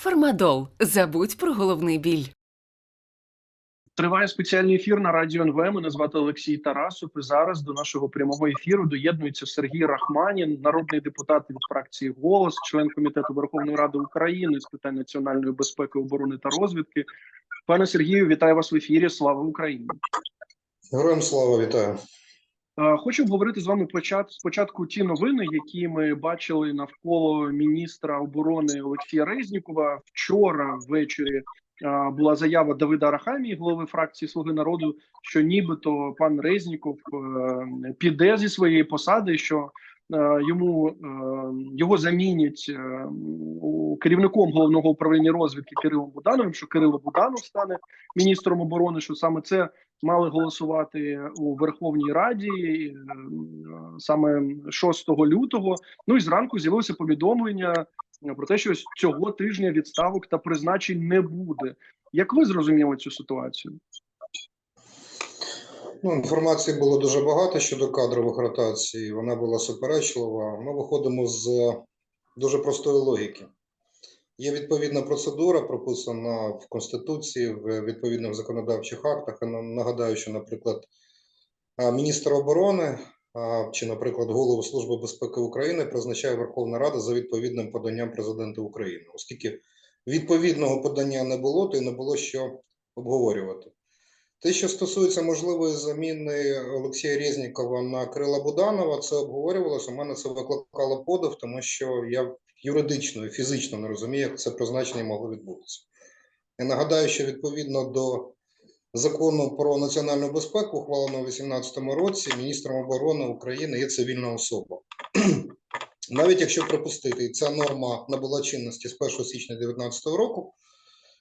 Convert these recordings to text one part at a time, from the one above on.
Фармадол. Забудь про головний біль. Триває спеціальний ефір на радіо НВ. Мене звати Олексій Тарасов. І зараз до нашого прямого ефіру доєднується Сергій Рахманін, народний депутат від фракції Голос, член комітету Верховної Ради України з питань національної безпеки, оборони та розвідки. Пане Сергію, вітаю вас в ефірі. Слава Україні! Героям слава вітаю. Е, Хочу обговорити з вами почат, спочатку ті новини, які ми бачили навколо міністра оборони Олексія Резнікова. Вчора ввечері е, була заява Давида Арахамії, голови фракції Слуги народу, що нібито пан Резніков е, піде зі своєї посади, що йому е, його замінять е, керівником головного управління розвідки Кирилом Будановим, що Кирило Буданов стане міністром оборони. Що саме це мали голосувати у Верховній Раді е, саме 6 лютого. Ну і зранку з'явилося повідомлення про те, що цього тижня відставок та призначень не буде. Як ви зрозуміли цю ситуацію? Ну, інформації було дуже багато щодо кадрових ротацій. Вона була суперечлива. Ми виходимо з дуже простої логіки. Є відповідна процедура, прописана в Конституції, в відповідних законодавчих актах. Нагадаю, що, наприклад, міністр оборони чи, наприклад, голову Служби безпеки України призначає Верховна Рада за відповідним поданням президента України. Оскільки відповідного подання не було, то й не було що обговорювати. Те, що стосується можливої заміни Олексія Резнікова на Крила Буданова, це обговорювалося. У мене це викликало подив, тому що я юридично і фізично не розумію, як це призначення могло відбутися. Я нагадаю, що відповідно до закону про національну безпеку, ухваленого у 2018 році, міністром оборони України є цивільна особа. Навіть якщо припустити, ця норма набула чинності з 1 січня 2019 року,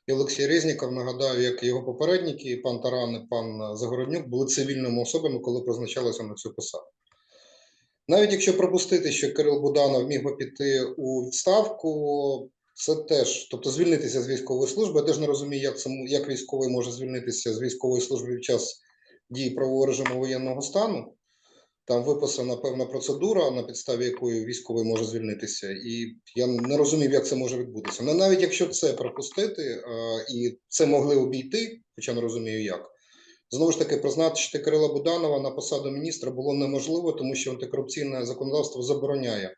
і Олексій Резніков, нагадаю, як і його попередники, пан Таран, і пан Загороднюк, були цивільними особами, коли призначалися на цю посаду. Навіть якщо пропустити, що Кирил Буданов міг би піти у відставку, це теж, тобто звільнитися з військової служби, я теж не розумію, як, це, як військовий може звільнитися з військової служби під час дії правового режиму воєнного стану. Там виписана певна процедура, на підставі якої військовий може звільнитися, і я не розумів, як це може відбутися. Але навіть якщо це пропустити, е, і це могли обійти, хоча не розумію як. Знову ж таки, призначити Кирила Буданова на посаду міністра було неможливо, тому що антикорупційне законодавство забороняє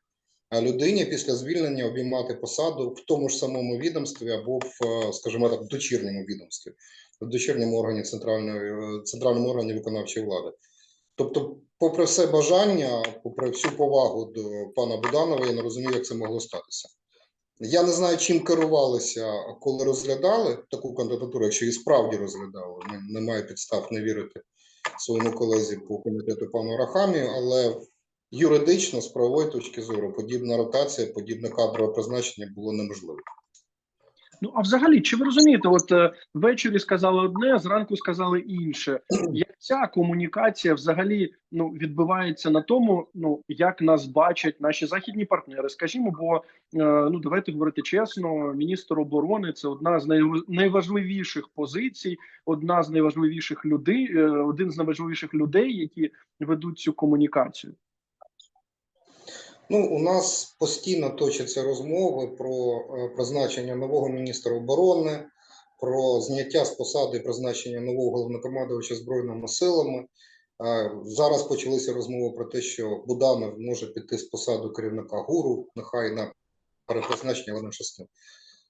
е, людині після звільнення обіймати посаду в тому ж самому відомстві або в, е, скажімо так, в дочірньому відомстві, в дочірньому органі центральної центральному органі виконавчої влади. Тобто, попри все бажання, попри всю повагу до пана Буданова, я не розумію, як це могло статися. Я не знаю, чим керувалися, коли розглядали таку кандидатуру, якщо її справді розглядали. Немає підстав не вірити своєму колезі по комітету пану Рахамі, але юридично, з правової точки зору, подібна ротація, подібне кадрове призначення було неможливо. Ну а взагалі, чи ви розумієте, от е, ввечері сказали одне, зранку сказали інше. Як ця комунікація взагалі ну відбувається на тому, ну як нас бачать наші західні партнери? Скажімо, бо е, ну давайте говорити чесно, міністр оборони це одна з найв- найважливіших позицій, одна з найважливіших людей, один з найважливіших людей, які ведуть цю комунікацію. Ну, у нас постійно точаться розмови про е, призначення нового міністра оборони, про зняття з посади і призначення нового головнокомандувача збройними силами. Е, Зараз почалися розмови про те, що Буданов може піти з посади керівника ГУРу, нехай на перепризначення, але частин.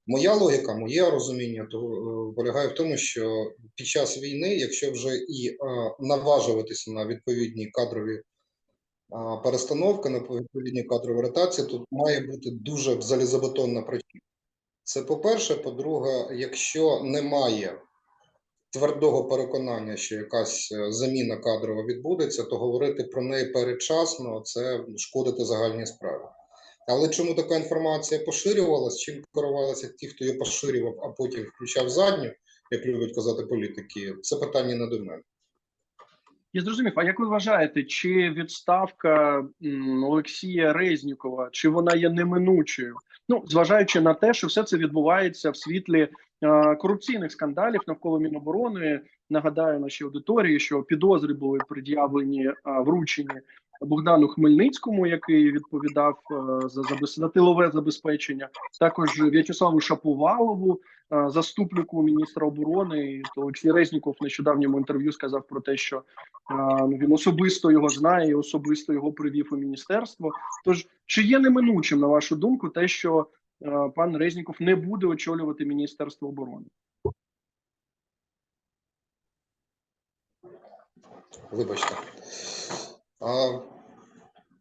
Моя логіка, моє розуміння того е, полягає в тому, що під час війни, якщо вже і наважуватися на відповідні кадрові перестановка на відповідні кадрові ротації, тут має бути дуже залізобетонна причина. Це по-перше. По-друге, якщо немає твердого переконання, що якась е, заміна кадрова відбудеться, то говорити про неї передчасно це шкодити загальній справі. Але чому така інформація поширювалась, чим керувалися ті, хто її поширював, а потім включав задню, як люблять казати політики, це питання не до мене. Я зрозумів. А як ви вважаєте, чи відставка Олексія Резнікова, чи вона є неминучою? Ну, зважаючи на те, що все це відбувається в світлі е, корупційних скандалів навколо Міноборони. Нагадаю нашій аудиторії, що підозри були пред'явлені вручені Богдану Хмельницькому, який відповідав е, за за тилове забезпечення, також В'ячеславу Шаповалову, е, заступнику міністра оборони. То Резніков в нещодавньому інтерв'ю сказав про те, що е, ну, він особисто його знає, і особисто його привів у міністерство. Тож чи є неминучим, на вашу думку, те, що пан Резніков не буде очолювати міністерство оборони? Вибачте.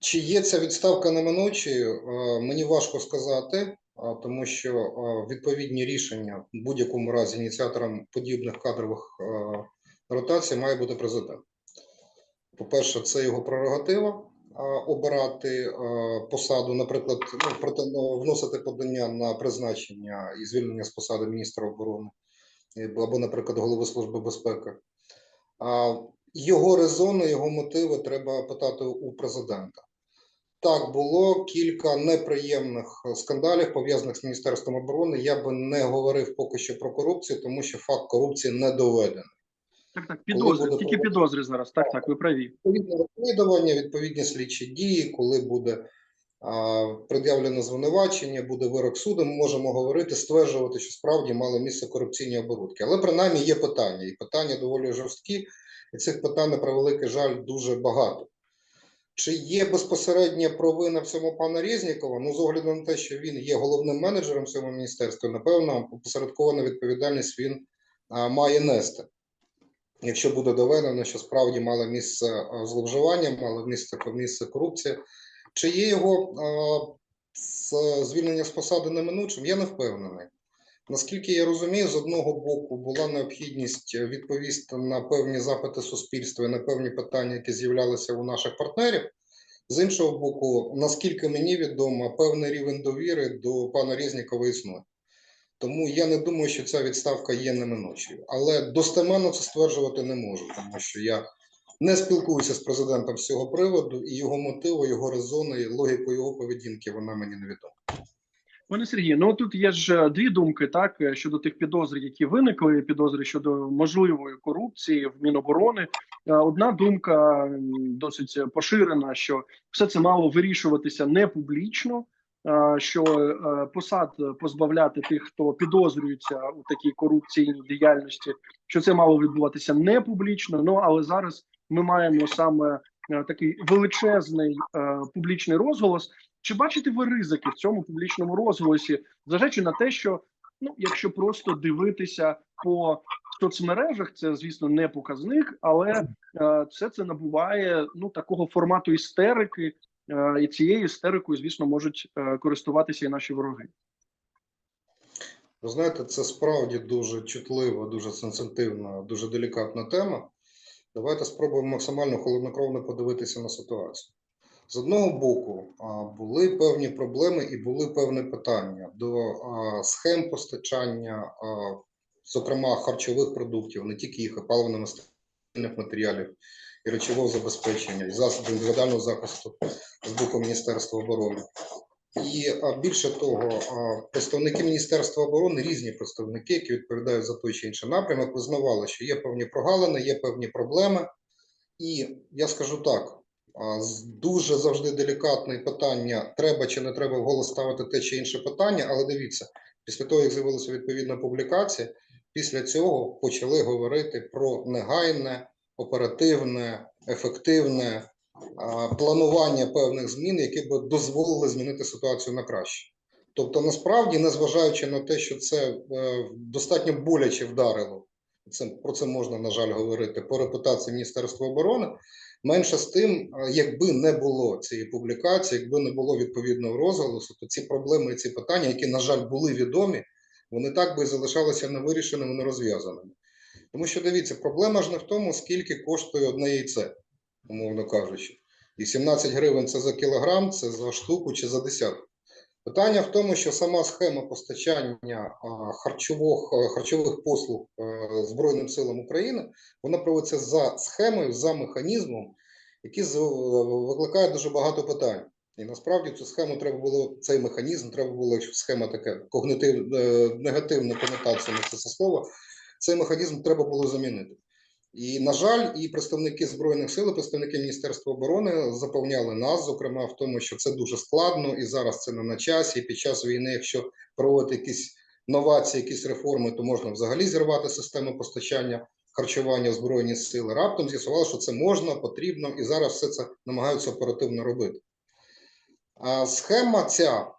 Чи є ця відставка неминучою? Мені важко сказати, тому що відповідні рішення в будь-якому разі ініціатором подібних кадрових ротацій має бути президент. По-перше, це його прерогатива обирати посаду, наприклад, ну, ну, вносити подання на призначення і звільнення з посади міністра оборони або, наприклад, голови Служби безпеки. Його резони, його мотиви треба питати у президента. Так, було кілька неприємних скандалів пов'язаних з Міністерством оборони. Я би не говорив поки що про корупцію, тому що факт корупції не доведений. Так, так, підозри, тільки підозри зараз. Так, так, ви праві. Відповідне розслідування, відповідні слідчі дії, коли буде пред'явлено звинувачення, буде вирок суду, ми можемо говорити, стверджувати, що справді мали місце корупційні оборудки. Але принаймні є питання, і питання доволі жорсткі, і цих питань, на превеликий жаль, дуже багато. Чи є безпосередня провина в цьому пана Резнікова? Ну, з огляду на те, що він є головним менеджером в цьому міністерстві, напевно, посередкована відповідальність він а, має нести. Якщо буде доведено, що справді мало місце зловживання, мало місце, місце корупція, чи є його а, звільнення з посади неминучим, я не впевнений. Наскільки я розумію, з одного боку була необхідність відповісти на певні запити суспільства, і на певні питання, які з'являлися у наших партнерів. З іншого боку, наскільки мені відомо, певний рівень довіри до пана Резнікова існує. Тому я не думаю, що ця відставка є неминучою. Але достеменно це стверджувати не можу, тому що я не спілкуюся з президентом з цього приводу, і його мотиви, його резони, логіку його поведінки вона мені невідома. Пане Сергію, ну тут є ж е, дві думки, так е, щодо тих підозр, які виникли, підозри щодо можливої корупції в Міноборони. Е, Одна думка досить поширена, що все це мало вирішуватися не публічно. Що посад позбавляти тих, хто підозрюється у такій корупційній діяльності, що це мало відбуватися не публічно. Ну але зараз ми маємо саме е, такий величезний е, публічний розголос. Чи бачите ви ризики в цьому публічному розголосі, зважаючи на те, що ну, якщо просто дивитися по соцмережах, це звісно не показник, але е, все це набуває ну такого формату істерики, і цією істерикою, звісно, можуть користуватися і наші вороги. Ви знаєте, це справді дуже чутлива, дуже сенситивна, дуже делікатна тема. Давайте спробуємо максимально холоднокровно подивитися на ситуацію. З одного боку, були певні проблеми і були певні питання до схем постачання, зокрема харчових продуктів, не тільки їх, а паливно-мастильних матеріалів і речового забезпечення, і засобів індивідуального захисту з боку Міністерства оборони. І більше того, представники Міністерства оборони, різні представники, які відповідають за той чи інший напрямок, визнавали, що є певні прогалини, є певні проблеми. І я скажу так: дуже завжди делікатне питання: треба чи не треба вголос ставити те чи інше питання. Але дивіться, після того, як з'явилася відповідна публікація, після цього почали говорити про негайне, оперативне, ефективне планування певних змін, які б дозволили змінити ситуацію на краще. Тобто, насправді, незважаючи на те, що це е, достатньо боляче вдарило, це про це можна на жаль говорити по репутації Міністерства оборони. Менше з тим, е, якби не було цієї публікації, якби не було відповідного розголосу, то ці проблеми і ці питання, які на жаль були відомі, вони так би і залишалися невирішеними, нерозв'язаними. Тому що дивіться, проблема ж не в тому, скільки коштує одне яйце, умовно кажучи. І 17 гривень це за кілограм, це за штуку чи за десятку. Питання в тому, що сама схема постачання харчових, харчових послуг Збройним силам України вона проводиться за схемою, за механізмом, який викликає дуже багато питань. І насправді цю схему треба було, цей механізм треба було, якщо схема така когнитив, е, негативна конотація на це слово, цей механізм треба було замінити. І, на жаль, і представники Збройних сил, і представники Міністерства оборони запевняли нас, зокрема, в тому, що це дуже складно, і зараз це не на часі. І під час війни, якщо проводити якісь новації, якісь реформи, то можна взагалі зірвати систему постачання харчування Збройні сили. Раптом з'ясувало, що це можна, потрібно, і зараз все це намагаються оперативно робити. А схема ця,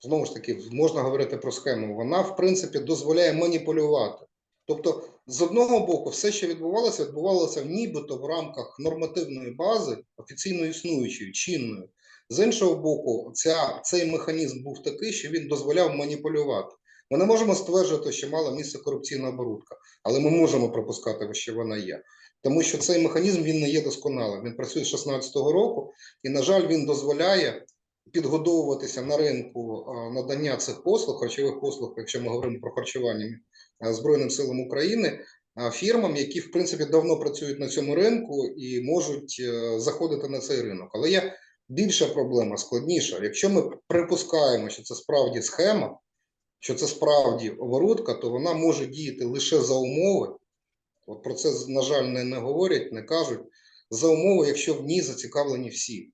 знову ж таки, можна говорити про схему, вона, в принципі, дозволяє маніпулювати. Тобто, з одного боку, все, що відбувалося, відбувалося нібито в рамках нормативної бази, офіційно існуючої, чинної. З іншого боку, ця, цей механізм був такий, що він дозволяв маніпулювати. Ми не можемо стверджувати, що мала місце корупційна оборудка, але ми можемо пропускати, що вона є. Тому що цей механізм він не є досконалим. Він працює з 2016 року, і, на жаль, він дозволяє підгодовуватися на ринку надання цих послуг, харчових послуг, якщо ми говоримо про харчування Збройним силам України, фірмам, які в принципі давно працюють на цьому ринку і можуть е, заходити на цей ринок. Але є більша проблема, складніша. Якщо ми припускаємо, що це справді схема, що це справді оборудка, то вона може діяти лише за умови. От про це, на жаль, не, не говорять, не кажуть. За умови, якщо в ній зацікавлені всі.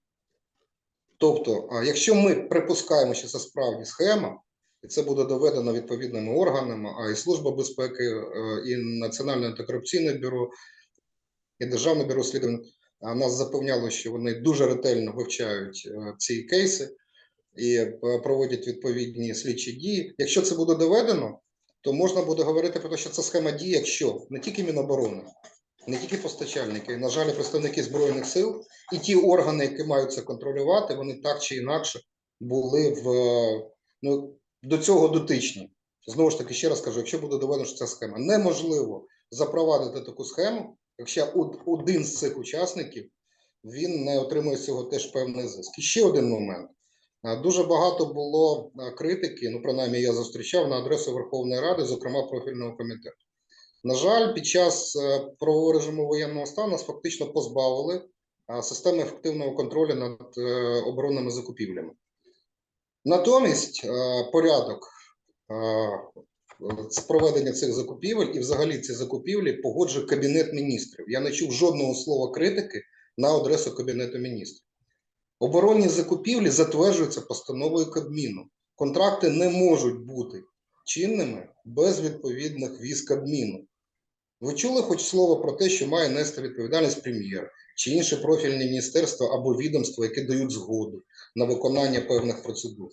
Тобто, якщо ми припускаємо, що це справді схема, і це буде доведено відповідними органами, а і Служба безпеки, е, і Національне антикорупційне бюро, і Державне бюро розслідувань а, нас запевняло, що вони дуже ретельно вивчають е, ці кейси і е, проводять відповідні слідчі дії. Якщо це буде доведено, то можна буде говорити про те, що це схема дії, якщо не тільки Міноборони, не тільки постачальники, на жаль, представники збройних сил і ті органи, які мають це контролювати, вони так чи інакше були в ну до цього дотичні. Знову ж таки, ще раз кажу, якщо буде доведено, що ця схема неможливо запровадити таку схему, якщо од- один з цих учасників він не отримує цього теж певний зиск. І ще один момент. Дуже багато було критики, ну принаймні я зустрічав на адресу Верховної Ради, зокрема профільного комітету. На жаль, під час е, правового режиму воєнного стану нас фактично позбавили системи ефективного контролю над е, оборонними закупівлями. Натомість е, порядок е, з проведення цих закупівель і взагалі ці закупівлі погоджує Кабінет міністрів. Я не чув жодного слова критики на адресу Кабінету міністрів. Оборонні закупівлі затверджуються постановою Кабміну. Контракти не можуть бути чинними без відповідних віз Кабміну. Ви чули хоч слово про те, що має нести відповідальність прем'єр чи інше профільне міністерство або відомство, які дають згоду на виконання певних процедур?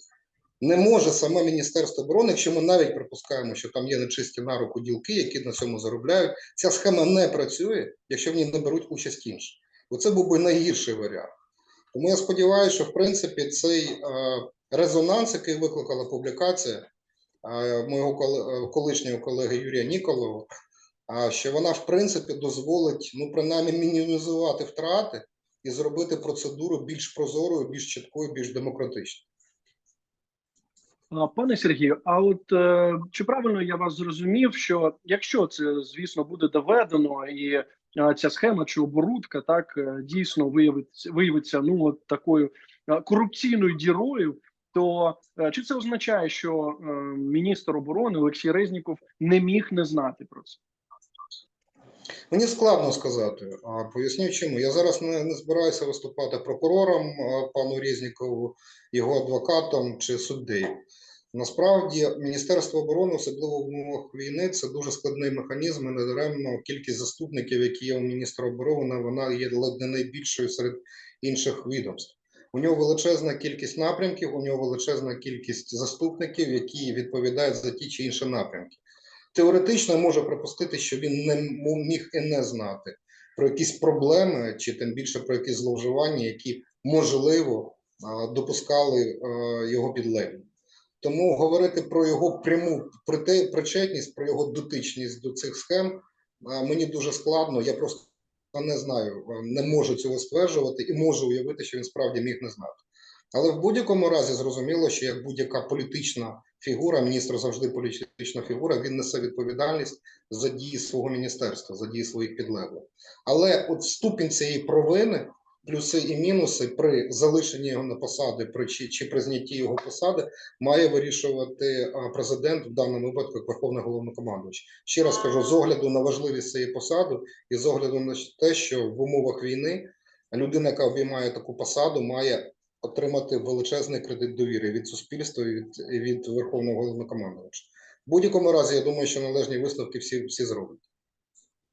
Не може саме Міністерство оборони, якщо ми навіть припускаємо, що там є нечисті на руку ділки, які на цьому заробляють. Ця схема не працює, якщо в ній не беруть участь інші. Оце був би найгірший варіант. Тому я сподіваюся, що в принципі цей е, резонанс, який викликала публікація е, моєго е, колишнього колеги Юрія Ніколова, що вона в принципі дозволить ну принаймні мінімізувати втрати і зробити процедуру більш прозорою, більш чіткою, більш демократичною. Пане Сергію, а от е, чи правильно я вас зрозумів, що якщо це звісно буде доведено, і е, ця схема чи оборудка так е, дійсно виявиться виявиться ну от такою корупційною дірою, то чи це означає, що міністр оборони Олексій Резніков не міг не знати про це? Мені складно сказати. А поясню чому. Я зараз не, не збираюся виступати прокурором пану Резнікову, його адвокатом чи суддею. Насправді, Міністерство оборони, особливо в умовах війни, це дуже складний механізм. і Недаремно кількість заступників, які є у міністра оборони, вона є ледь не найбільшою серед інших відомств. У нього величезна кількість напрямків, у нього величезна кількість заступників, які відповідають за ті чи інші напрямки. Теоретично можу припустити, що він не міг і не знати про якісь проблеми, чи тим більше про якісь зловживання, які можливо допускали його підлеглі. Тому говорити про його пряму причетність, про його дотичність до цих схем мені дуже складно. Я просто не знаю, не можу цього стверджувати і можу уявити, що він справді міг не знати. Але в будь-якому разі зрозуміло, що як будь-яка політична фігура, міністр завжди політична фігура, він несе відповідальність за дії свого міністерства, за дії своїх підлеглих. Але от ступінь цієї провини плюси і мінуси при залишенні його на посади, при чи, чи при знятті його посади має вирішувати президент в даному випадку як Верховний головнокомандувач. Ще раз кажу, з огляду на важливість цієї посади і з огляду на те, що в умовах війни людина, яка обіймає таку посаду, має отримати величезний кредит довіри від суспільства і від, від Верховного головнокомандувача. В будь-якому разі, я думаю, що належні висновки всі, всі зроблять.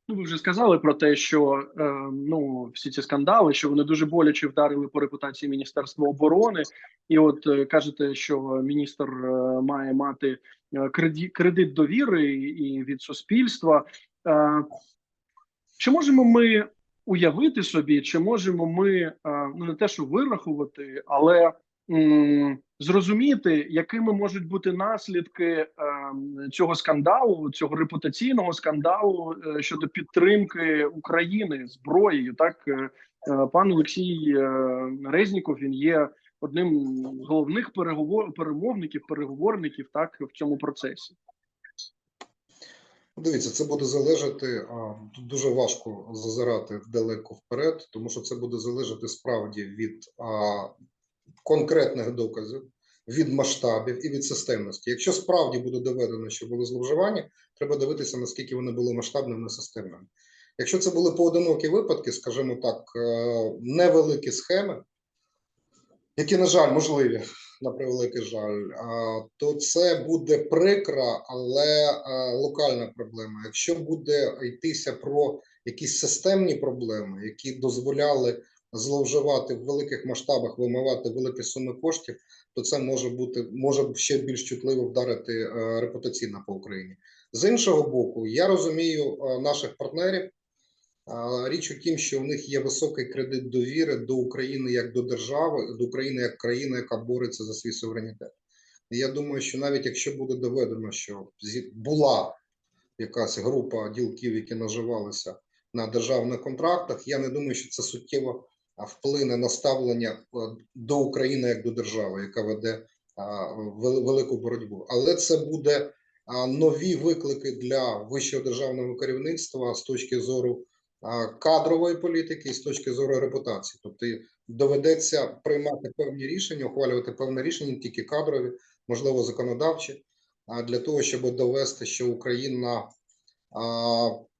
Ну, ви вже сказали про те, що е, ну всі ці скандали, що вони дуже боляче вдарили по репутації Міністерства оборони, і от е, кажете, що міністр е, має мати е, кредит, кредит довіри і від суспільства. Е, чи можемо ми уявити собі, чи можемо ми е, ну не те, що вирахувати, але зрозуміти, якими можуть бути наслідки е, цього скандалу, цього репутаційного скандалу е, щодо підтримки України зброєю. Так пан Олексій Резніков він є одним з головних переговор перемовників, переговорників так в цьому процесі. Дивіться, це буде залежати. Тут дуже важко зазирати далеко вперед, тому що це буде залежати справді від конкретних доказів, від масштабів і від системності. Якщо справді буде доведено, що були зловживання, треба дивитися, наскільки вони були масштабними і системними. Якщо це були поодинокі випадки, скажімо так, е, невеликі схеми, які, на жаль, можливі, на превеликий жаль, то це буде прикра, але локальна проблема. Якщо буде йтися про якісь системні проблеми, які дозволяли зловживати в великих масштабах, вимивати великі суми коштів, то це може бути може ще більш чутливо вдарити е, репутаційно по Україні. З іншого боку, я розумію е, наших партнерів. Річ у тім, що в них є високий кредит довіри до України як до держави, до України як країни, яка бореться за свій суверенітет. Я думаю, що навіть якщо буде доведено, що була якась група ділків, які наживалися на державних контрактах, я не думаю, що це суттєво вплине на ставлення до України як до держави, яка веде велику боротьбу. Але це буде нові виклики для вищого державного керівництва з точки зору кадрової політики і з точки зору репутації. Тобто доведеться приймати певні рішення, ухвалювати певні рішення, тільки кадрові, можливо, законодавчі, для того, щоб довести, що Україна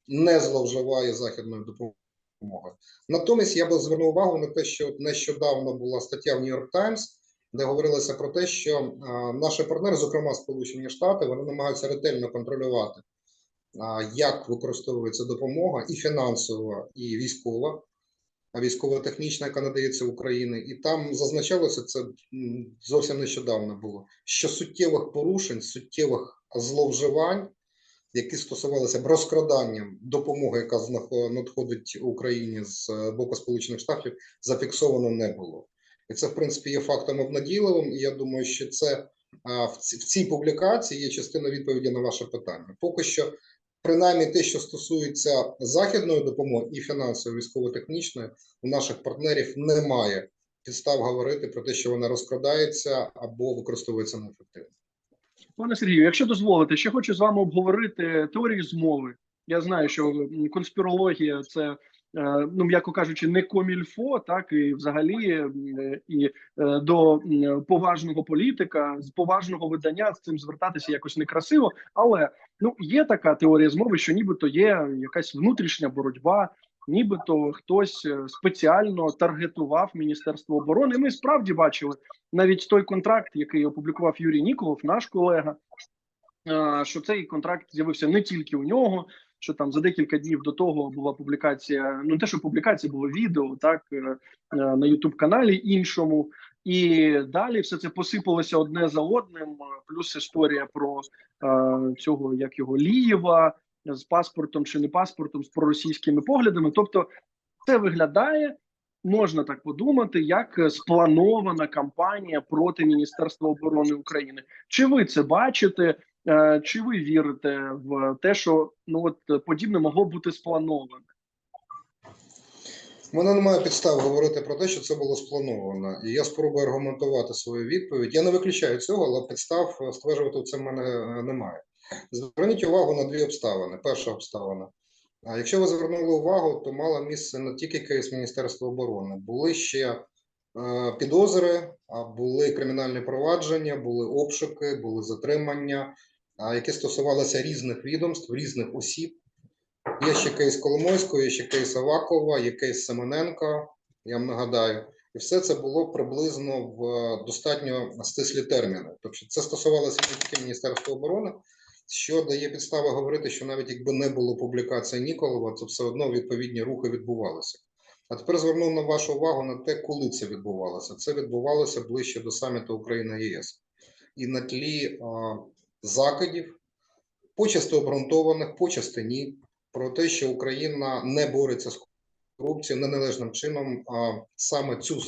не зловживає західною допомогою. Натомість я би звернув увагу на те, що нещодавно була стаття в York Times, де говорилося про те, що наші партнери, зокрема Сполучені Штати, вони намагаються ретельно контролювати як використовується допомога і фінансова, і військова, військово-технічна, яка надається Україні. І там зазначалося це зовсім нещодавно було, що суттєвих порушень, суттєвих зловживань, які стосувалися б розкраданням допомоги, яка надходить Україні з е, боку Сполучених Штатів, зафіксовано не було. І це, в принципі, є фактом обнадійливим. І я думаю, що це в цій публікації є частина відповіді на ваше питання. Поки що принаймні те, що стосується західної допомоги і фінансової, військово-технічної, у наших партнерів немає підстав говорити про те, що вона розкрадається або використовується неефективно. Пане Сергію, якщо дозволите, ще хочу з вами обговорити теорію змови. Я знаю, що конспірологія це, ну м'яко кажучи, не комільфо, так і взагалі е, і е, до поважного політика з поважного видання з цим звертатися якось некрасиво. Але ну є така теорія змови, що нібито є якась внутрішня боротьба. Нібито хтось е, спеціально таргетував Міністерство оборони. Ми справді бачили навіть той контракт, який опублікував Юрій Ніколов, наш колега, е, що цей контракт з'явився не тільки у нього. Що там за декілька днів до того була публікація, ну не те, що публікація було відео, так е, е, на Ютуб каналі іншому, і далі все це посипалося одне за одним. е, Плюс історія про цього, як його Лієва з паспортом чи не паспортом, з проросійськими поглядами. Тобто, це виглядає можна так подумати, як спланована кампанія проти Міністерства оборони України. Чи ви це бачите? Е, Чи ви вірите в те, що ну от подібне могло бути сплановане? Мене немає підстав говорити про те, що це було сплановано, і я спробую аргументувати свою відповідь. Я не виключаю цього, але підстав стверджувати це в мене е, немає. Зверніть увагу на дві обставини. Перша обставина. А якщо ви звернули увагу, то мало місце не тільки кейс Міністерства оборони, були ще е, підозри, були кримінальні провадження, були обшуки, були затримання, а, які стосувалися різних відомств, різних осіб. Є ще кейс Коломойського, є ще кейс Авакова, є кейс Семененка, я вам нагадаю. І все це було приблизно в е, достатньо стислі терміни. Тобто це стосувалося тільки Міністерства оборони, що дає підстави говорити, що навіть якби не було публікації Ніколова, то все одно відповідні рухи відбувалися. А тепер звернув на вашу увагу на те, коли це відбувалося. Це відбувалося ближче до саміту Україна ЄС. І на тлі закидів, почасти обґрунтованих, почасти ні, про те, що Україна не бореться з корупцією неналежним чином, а саме цю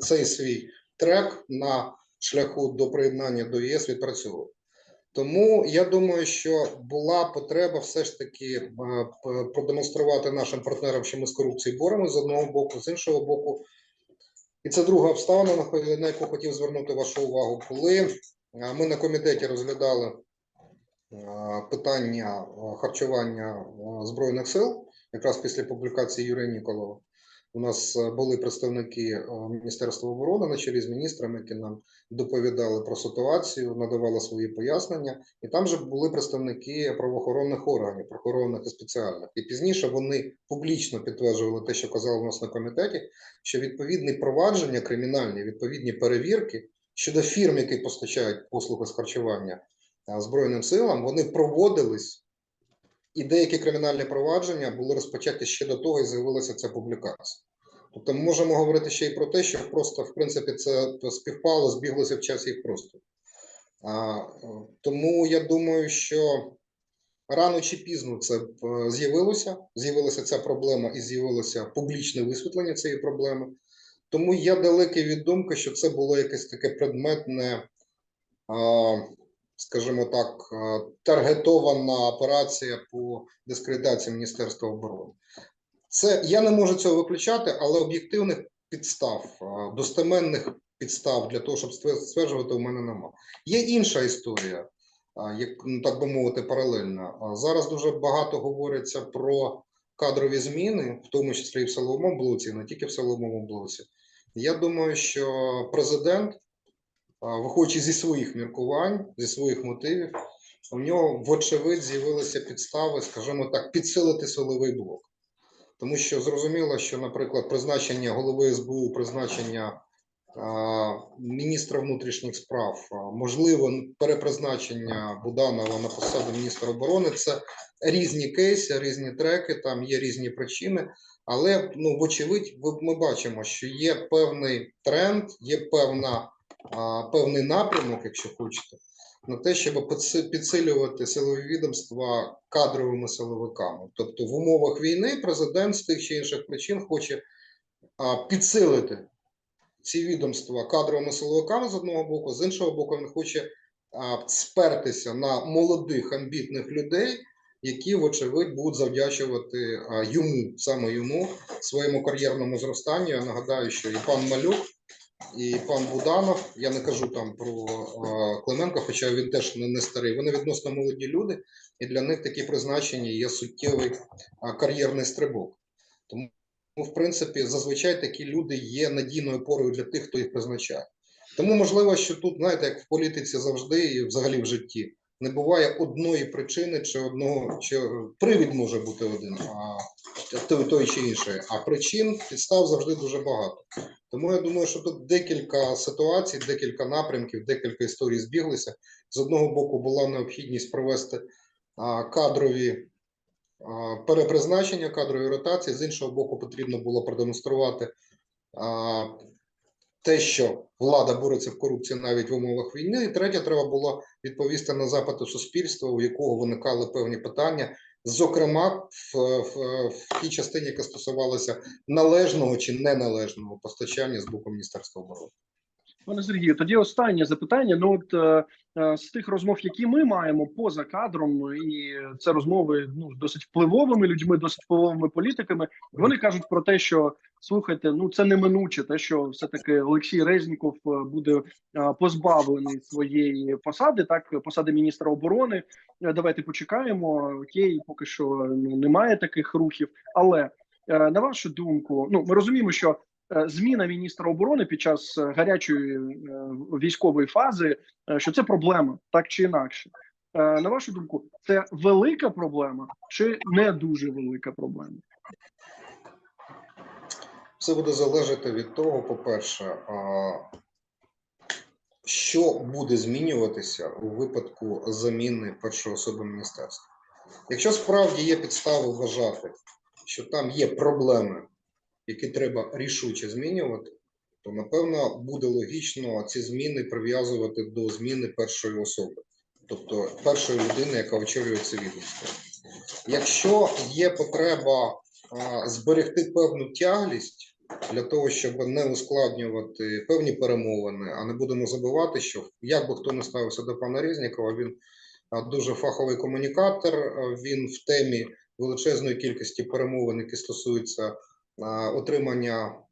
цей свій трек на шляху до приєднання до ЄС відпрацьовує. Тому я думаю, що була потреба все ж таки е, продемонструвати нашим партнерам, що ми з корупцією боремося з одного боку, з іншого боку. І це друга обставина, на яку хотів звернути вашу увагу. Коли ми на комітеті розглядали е, питання е, харчування е, збройних сил, якраз після публікації Юрія Ніколова, у нас були представники Міністерства оборони на чолі з міністрами, які нам доповідали про ситуацію, надавали свої пояснення, і там же були представники правоохоронних органів, прокурорних і спеціальних. І пізніше вони публічно підтверджували те, що казали у нас на комітеті, що відповідні провадження кримінальні, відповідні перевірки щодо фірм, які постачають послуги з харчування Збройним силам, вони проводились. І деякі кримінальні провадження були розпочаті ще до того, і з'явилася ця публікація. Тобто ми можемо говорити ще й про те, що просто в принципі це співпало, збіглося в часі і в просторі. А, е, тому я думаю, що рано чи пізно це е, з'явилося. З'явилася ця проблема і з'явилося публічне висвітлення цієї проблеми. Тому я далекий від думки, що це було якесь таке предметне, скажімо так, таргетована операція по дискредитації Міністерства оборони. Це я не можу цього виключати, але об'єктивних підстав, достеменних підстав для того, щоб стверджувати, у мене нема. Є інша історія, як ну, так би мовити, паралельна. Зараз дуже багато говориться про кадрові зміни, в тому числі і в силовому блоці, не тільки в силовому блоці. Я думаю, що президент, виходячи зі своїх міркувань, зі своїх мотивів, у нього вочевидь з'явилися підстави, скажімо так, підсилити силовий блок. Тому що зрозуміло, що, наприклад, призначення голови СБУ, призначення міністра внутрішніх справ, можливо, перепризначення Буданова на посаду міністра оборони це різні кейси, різні треки, там є різні причини. Але ну, вочевидь, ми бачимо, що є певний тренд, є певна, певний напрямок, якщо хочете, на те, щоб підсилювати силові відомства кадровими силовиками. Тобто в умовах війни президент з тих чи інших причин хоче підсилити ці відомства кадровими силовиками з одного боку, з іншого боку, він хоче а, спертися на молодих амбітних людей, які, вочевидь, будуть завдячувати а, йому, саме йому, своєму кар'єрному зростанню. Я нагадаю, що і пан Малюк, і пан Буданов, я не кажу там про а, Клименка, хоча він теж не, старий. Вони відносно молоді люди, і для них такі призначення є суттєвий кар'єрний стрибок. Тому, в принципі, зазвичай такі люди є надійною опорою для тих, хто їх призначає. Тому можливо, що тут, знаєте, як в політиці завжди і взагалі в житті, не буває одної причини чи одного, чи привід може бути один, а той, той чи інший, а причин підстав завжди дуже багато. Тому я думаю, що тут декілька ситуацій, декілька напрямків, декілька історій збіглися. З одного боку була необхідність провести кадрові перепризначення, кадрові ротації. З іншого боку, потрібно було продемонструвати те, що влада бореться в корупції навіть в умовах війни. І третє, треба було відповісти на запити суспільства, у якого виникали певні питання, зокрема в, в, в тій частині, яка стосувалася належного чи неналежного постачання з боку Міністерства оборони. Пане Сергію, тоді останнє запитання. Ну от е, е, з тих розмов, які ми маємо поза кадром, і це розмови ну досить впливовими людьми, досить впливовими політиками. Вони кажуть про те, що слухайте, ну це неминуче, те, що все таки Олексій Резніков е, буде позбавлений своєї посади, так посади міністра оборони. Давайте почекаємо. Окей, поки що ну немає таких рухів. Але на вашу думку, ну ми розуміємо, що зміна міністра оборони під час е, гарячої е, військової фази, е, що це проблема, так чи інакше. Е, На вашу думку, це велика проблема чи не дуже велика проблема? Все буде залежати від того, по-перше, що буде змінюватися у випадку заміни першої особи міністерства. Якщо справді є підстави вважати, що там є проблеми, які треба рішуче змінювати, то напевно буде логічно ці зміни прив'язувати до зміни першої особи, тобто першої людини, яка очолює це відомство. Якщо є потреба а, зберегти певну тяглість для того, щоб не ускладнювати певні перемовини, а не будемо забувати, що як би хто не ставився до пана Резнікова, він дуже фаховий комунікатор, він в темі величезної кількості перемовин, які стосуються отримання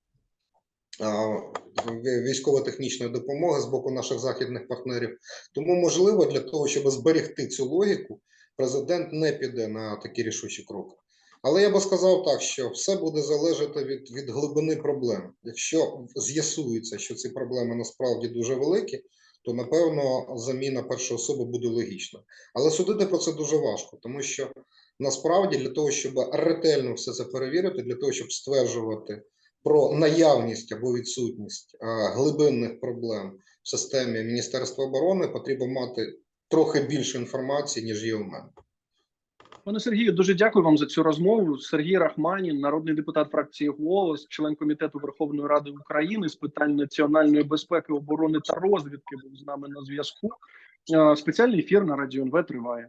військово-технічної допомоги з боку наших західних партнерів. Тому, можливо, для того, щоб зберегти цю логіку, президент не піде на такі рішучі кроки. Але я би сказав так, що все буде залежати від, від глибини проблем. Якщо з'ясується, що ці проблеми насправді дуже великі, то напевно заміна першої особи буде логічна. Але судити про це дуже важко, тому що насправді для того, щоб ретельно все це перевірити, для того, щоб стверджувати про наявність або відсутність глибинних проблем в системі Міністерства оборони, потрібно мати трохи більше інформації, ніж є у мене. Пане Сергію, дуже дякую вам за цю розмову. Сергій Рахманін, народний депутат фракції «Голос», член комітету Верховної Ради України з питань національної безпеки, оборони та розвідки, був з нами на зв'язку. Е, Спеціальний ефір на радіо НВ триває.